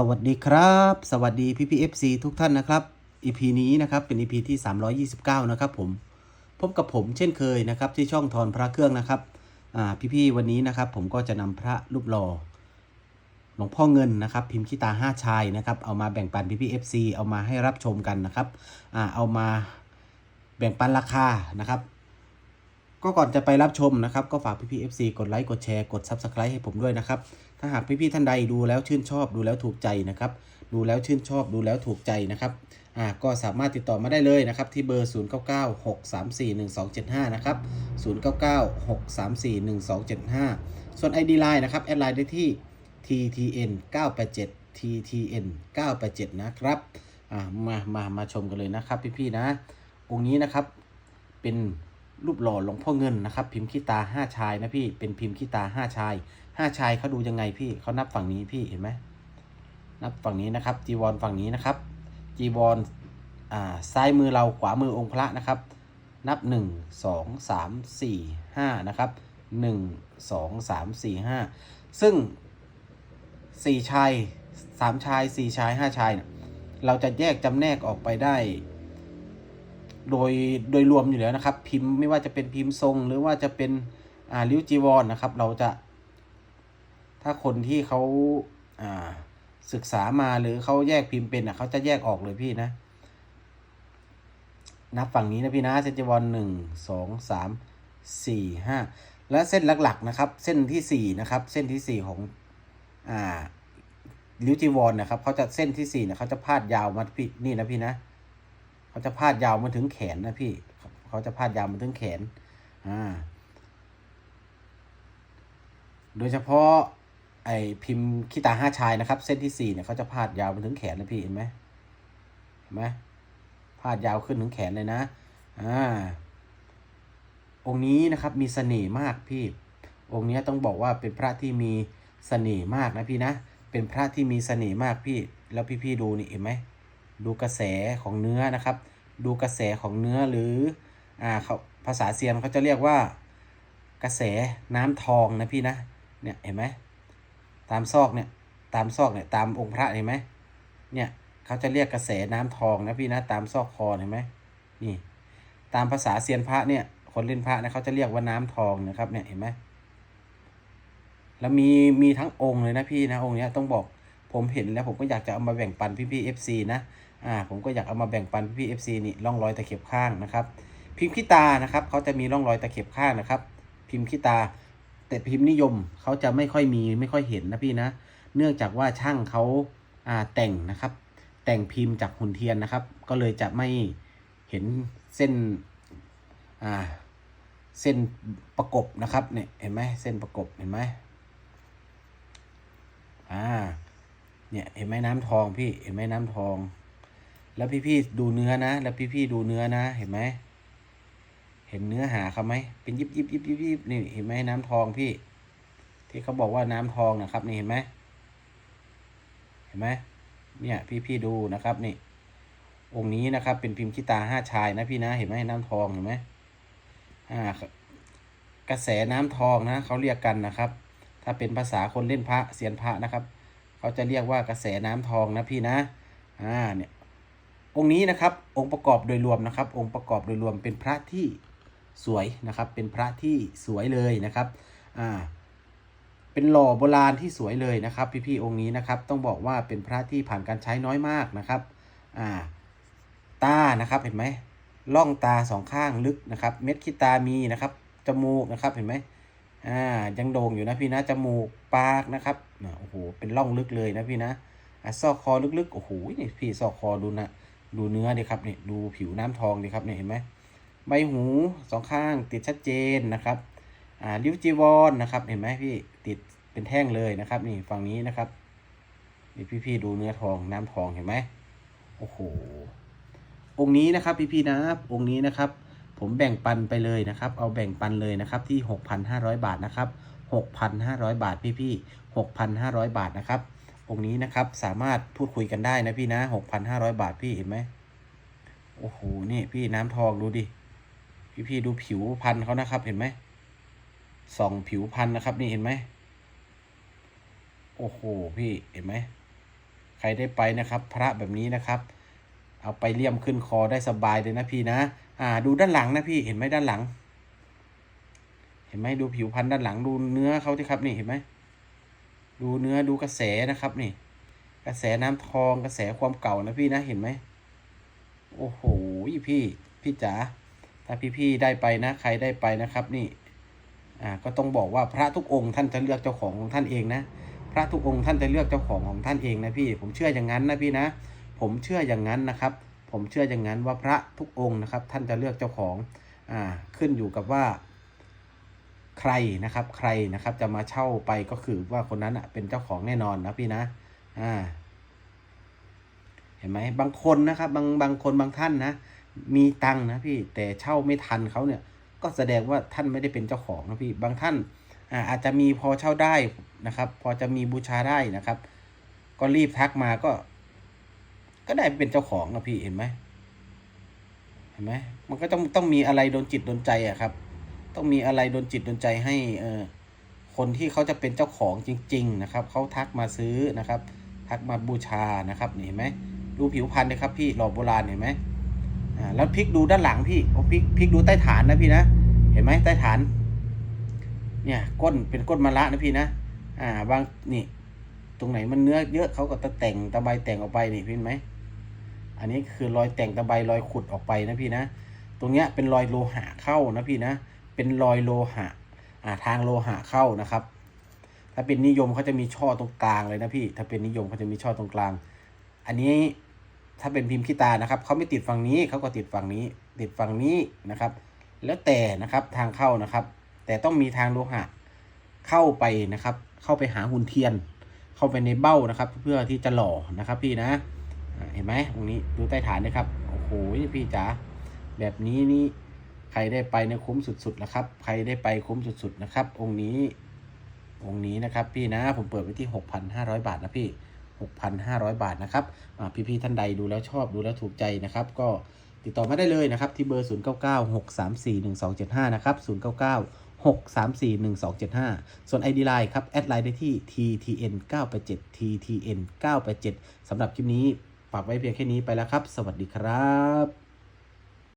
สวัสดีครับ สวัสดีพี่พีเอฟซีทุกท่านนะครับ EP นี้นะครับเป็น EP ที่ 329 นะครับผมพบกับผมเช่นเคยนะครับที่ช่องทอนพระเครื่องนะครับอ่าพี่ๆวันนี้นะครับ ผมก็จะนำพระรูปหล่อหลวงพ่อเงินนะครับ พิมพ์ขี้ตาห้าชายนะครับเอามาแบ่งปันพี่พีเอฟซีเอามาให้รับชมกันนะครับอ่าเอามาแบ่งปันราคานะครับ ก็ก่อนจะไปรับชมนะครับ ก็ฝากพี่ๆ FC กดไลค์กดแชร์กด Subscribe ให้ผมด้วยนะครับ ถ้าหากพี่ๆท่านใดดูแล้วชื่นชอบดูแล้วถูกใจนะครับ ดูแล้วชื่นชอบดูแล้วถูกใจนะครับอ่าก็สามารถติดต่อมาได้เลยนะครับ ที่เบอร์ 0996341275 นะครับ 0996341275 ส่วน ID Line นะครับ แอดไลน์ได้ที่ TTN 987 TTN 987 นะครับอ่ามามามาชมกันเลยนะครับพี่ๆนะ องค์นี้นะครับเป็น รูปหล่อหลวงพ่อเงินนะครับ พิมพ์ขี้ตาห้าชายนะพี่เป็นพิมพ์ขี้ตาห้าชายห้าชายเขาดูยังไงพี่เขานับฝั่งนี้พี่เห็นไหมนับฝั่งนี้นะครับ จีวรฝั่งนี้นะครับ จีวรอ่าซ้ายมือเราขวามือองค์พระนะครับ นับหนึ่งสองสามสี่ห้านะครับหนึ่งสองสามสี่ห้าซึ่งสี่ชายสามชายสี่ชายห้าชายเนี่ยเราจะแยกจำแนกออกไปได้ โดยโดยรวมอยู่แล้วนะครับ พิมพ์ไม่ว่าจะเป็นพิมพ์ทรง หรือว่าจะเป็นอ่าริ้วจีวรนนะครับ เราจะ ถ้าคนที่เขาอ่าศึกษามาหรือเขาแยกพิมพ์เป็นอะเขาจะแยกออกเลยพี่นะ นับฝั่งนี้นะพี่นะเส้นจีวรหนึ่งสองสามสี่ห้าและเส้นหลักๆนะครับ เส้นที่สี่นะครับ เส้นที่สี่ของอ่าริ้วจีวรนนะครับเขาจะเส้นที่สี่นี่ยเขาจะพาดยาวมาพี่นี่นะพี่นะ เขาจะพาดยาวมาถึงแขนนะพี่ เขาจะพาดยาวมาถึงแขน อ่า โดยเฉพาะ ไอพิมพ์ขี้ตาห้าชายนะครับ เส้นที่สี่เนี่ยเขาจะพาดยาวมาถึงแขนนะพี่เห็นไหมเห็นไหมพาดยาวขึ้นถึงแขนเลยนะ อ่า องค์นี้นะครับมีเสน่ห์มากพี่ องค์นี้ต้องบอกว่าเป็นพระที่มีเสน่ห์มากนะพี่นะ เป็นพระที่มีเสน่ห์มากพี่ แล้วพี่ๆดูนี่เห็นไหม ดูกระแสของเนื้อนะครับ ดูกระแสของเนื้อหรืออ่าเขาภาษาเซียนเขาจะเรียกว่า กระแสน้ำทองนะพี่นะเนี่ยเห็นไหมตามซอกเนี่ยตามซอกเนี่ยตามองค์พระเห็นไหมเนี่ยเขาจะเรียกกระแสน้ำทองนะพี่นะตามซอกคอเห็นไหมนี่ ตามภาษาเซียนพระเนี่ยคนเล่นพระนะเขาจะเรียกว่าน้ำทองนะครับเนี่ยเห็นไหมแล้วมีมีทั้งองค์เลยนะพี่นะองค์เนี้ยต้องบอกผมเห็นแล้วผมก็อยากจะเอามาแบ่งปันพี่พี่เอฟซีนะ อ่าผมก็อยากเอามาแบ่งปันพี่พี่เอฟซีนี่ร่องรอยตะเข็บข้างนะครับ พิมพ์ขี้ตานะครับเขาจะมีร่องรอยตะเข็บข้างนะครับ พิมพ์ขี้ตา แต่พิมพ์นิยมเขาจะไม่ค่อยมีไม่ค่อยเห็นนะพี่นะ เนื่องจากว่าช่างเขาอ่าแต่งนะครับ แต่งพิมพ์จากหุ่นเทียนนะครับ ก็เลยจะไม่เห็นเส้นอ่าเส้นประกบนะครับเนี่ยเห็นไหมเส้นประกบเห็นไหมอ่าเนี่ยเห็นไหมน้ำทองพี่เห็นไหมน้ำทอง แล้วพี่ๆดูเนื้อนะ แล้วพี่ๆดูเนื้อนะ เห็นไหม เห็นเนื้อหาเขาไหม เป็นยิบยิบยิบยิบยิบนี่เห็นไหมน้ำทองพี่ ที่เขาบอกว่าน้ำทองนะครับ นี่เห็นไหม เห็นไหม เนี่ยพี่ๆดูนะครับ นี่ องค์นี้นะครับ เป็นพิมพ์ขี้ตาห้าชายนะพี่นะ เห็นไหมน้ำทองเห็นไหมอ่ากระแสน้ำทองนะเขาเรียกกันนะครับ ถ้าเป็นภาษาคนเล่นพระเสียนพระนะครับ เขาจะเรียกว่ากระแสน้ำทองนะพี่นะ อ่าเนี่ย องค์นี้นะครับองค์ประกอบโดยรวมนะครับ องค์ประกอบโดยรวมเป็นพระที่สวยนะครับ เป็นพระที่สวยเลยนะครับอ่าเป็นหล่อโบราณที่สวยเลยนะครับ พี่ๆองค์นี้นะครับ ต้องบอกว่าเป็นพระที่ผ่านการใช้น้อยมากนะครับอ่าตานะครับเห็นไหมล่องตาสองข้างลึกนะครับ เม็ดขี้ตามีนะครับจมูกนะครับเห็นไหมอ่ายังโด่งอยู่นะพี่นะจมูกปากนะครับโอ้โหเป็นร่องลึกเลยนะพี่นะอะซอกคอลึกๆโอ้โหนี่พี่ซอกคอดูนะ ดูเนื้อดิครับเนี่ยดูผิวน้ำทองดิครับเนี่ยเห็นไหมใบหูสองข้างติดชัดเจนนะครับอ่าริ้วจีวรนะครับ เห็นไหมพี่ติดเป็นแท่งเลยนะครับ นี่ฝั่งนี้นะครับนี่พี่ๆดูเนื้อทองน้ำทองเห็นไหมโอ้โหองค์นี้นะครับพี่ๆนะองค์นี้นะครับ ผมแบ่งปันไปเลยนะครับ เอาแบ่งปันเลยนะครับที่ 6,500 บาทนะครับ 6,500 บาทพี่ๆ6,500 บาทนะครับ องค์นี้นะครับ สามารถพูดคุยกันได้นะพี่นะ6,500บาทพี่เห็นไหมโอ้โหนี่พี่น้ำทองดูดิพี่ๆดูผิวพันธุ์เขานะครับ เห็นไหมส่องผิวพันธุ์นะครับ นี่เห็นไหมโอ้โหพี่เห็นไหมใครได้ไปนะครับ พระแบบนี้นะครับ เอาไปเลี่ยมขึ้นคอได้สบายเลยนะพี่นะ อ่า ดูด้านหลังนะพี่เห็นไหมด้านหลัง เห็นไหมดูผิวพรรณด้านหลังดูเนื้อเขาที่ครับนี่เห็นไหม ดูเนื้อดูกระแสนะครับนี่ กระแสน้ำทองกระแสความเก่านะพี่นะเห็นไหมโอ้โหพี่พี่จ๋าถ้าพี่พี่ๆได้ไปนะ ใครได้ไปนะครับ นี่อ่าก็ต้องบอกว่าพระทุกองค์ท่านจะเลือกเจ้าของของท่านเองนะ พระทุกองค์ท่านจะเลือกเจ้าของของท่านเองนะพี่ ผมเชื่ออย่างนั้นนะพี่นะ ผมเชื่ออย่างนั้นนะครับ ผมเชื่ออย่างนั้นว่าพระทุกองค์นะครับ ท่านจะเลือกเจ้าของอ่าขึ้นอยู่กับว่า ใครนะครับ ใครนะครับจะมาเช่าไปก็คือว่าคนนั้นอะเป็นเจ้าของแน่นอนนะพี่นะ อ่า เห็นไหมบางคนนะครับ บางบางคนบางท่านนะมีตังนะพี่แต่เช่าไม่ทันเขาเนี่ย ก็แสดงว่าท่านไม่ได้เป็นเจ้าของนะพี่บางท่านอาอาจจะมีพอเช่าได้นะครับ พอจะมีบูชาได้นะครับ ก็รีบทักมาก็ ก็ได้เป็นเจ้าของนะพี่เห็นไหมเห็นไหมมันก็ต้องต้องมีอะไรโดนจิตโดนใจอะครับ ต้องมีอะไรโดนจิตโดนใจให้เออคนที่เขาจะเป็นเจ้าของจริง ๆ นะครับเขาทักมาซื้อนะครับ ทักมาบูชานะครับเห็นไหมดูผิวพรรณนะครับพี่หล่อโบราณเห็นไหมอ่าแล้วพลิกดูด้านหลังพี่โอ้พลิกพลิกดูใต้ฐานนะพี่นะเห็นไหมใต้ฐาน เนี่ยก้นเป็นก้นมะระนะพี่นะอ่าบางนี่ ตรงไหนมันเนื้อเยอะเขาก็ตะแต่งตะไบแต่งออกไปนี่พี่เห็นไหมอันนี้คือรอยแต่งตะไบรอยขุดออกไปนะพี่นะ ตรงเนี้ยเป็นรอยโลหะเข้านะพี่นะ เป็นรอยโลหะอ่าทางโลหะเข้านะครับ ถ้าเป็นนิยมเขาจะมีช่อตรงกลางเลยนะพี่ ถ้าเป็นนิยมเขาจะมีช่อตรงกลาง อันนี้ถ้าเป็นพิมพ์ขี้ตานะครับเขาไม่ติดฝั่งนี้เขาก็ติดฝั่งนี้ ติดฝั่งนี้นะครับ แล้วแต่นะครับทางเข้านะครับ แต่ต้องมีทางโลหะเข้าไปนะครับ เข้าไปหาหุ่นเทียน เข้าไปในเบ้านะครับ เพื่อที่จะหล่อนะครับพี่นะเห็นไหมตรงนี้ดูใต้ฐานนะครับโอ้โหพี่จ๋าแบบนี้นี่ รได้ไปเนี่ยคุ้มสุดๆแล้วครับ ใครได้ไปคุ้มสุดๆนะครับ องค์นี้ องค์นี้นะครับ พี่นะ ผมเปิดไว้ที่ 6,500 บาทนะพี่ 6,500 บาทนะครับอ่าพี่ๆท่านใดดูแล้วชอบดูแล้วถูกใจนะครับ ก็ติดต่อมาได้เลยนะครับ ที่เบอร์ 0996341275 นะครับ 099 6341275 ส่วน ID Line ครับ แอดไลน์ได้ที่ TTN 987 TTN 987 สำหรับคลิปนี้ฝากไว้เพียงแค่นี้ไปแล้วครับ สวัสดีครับ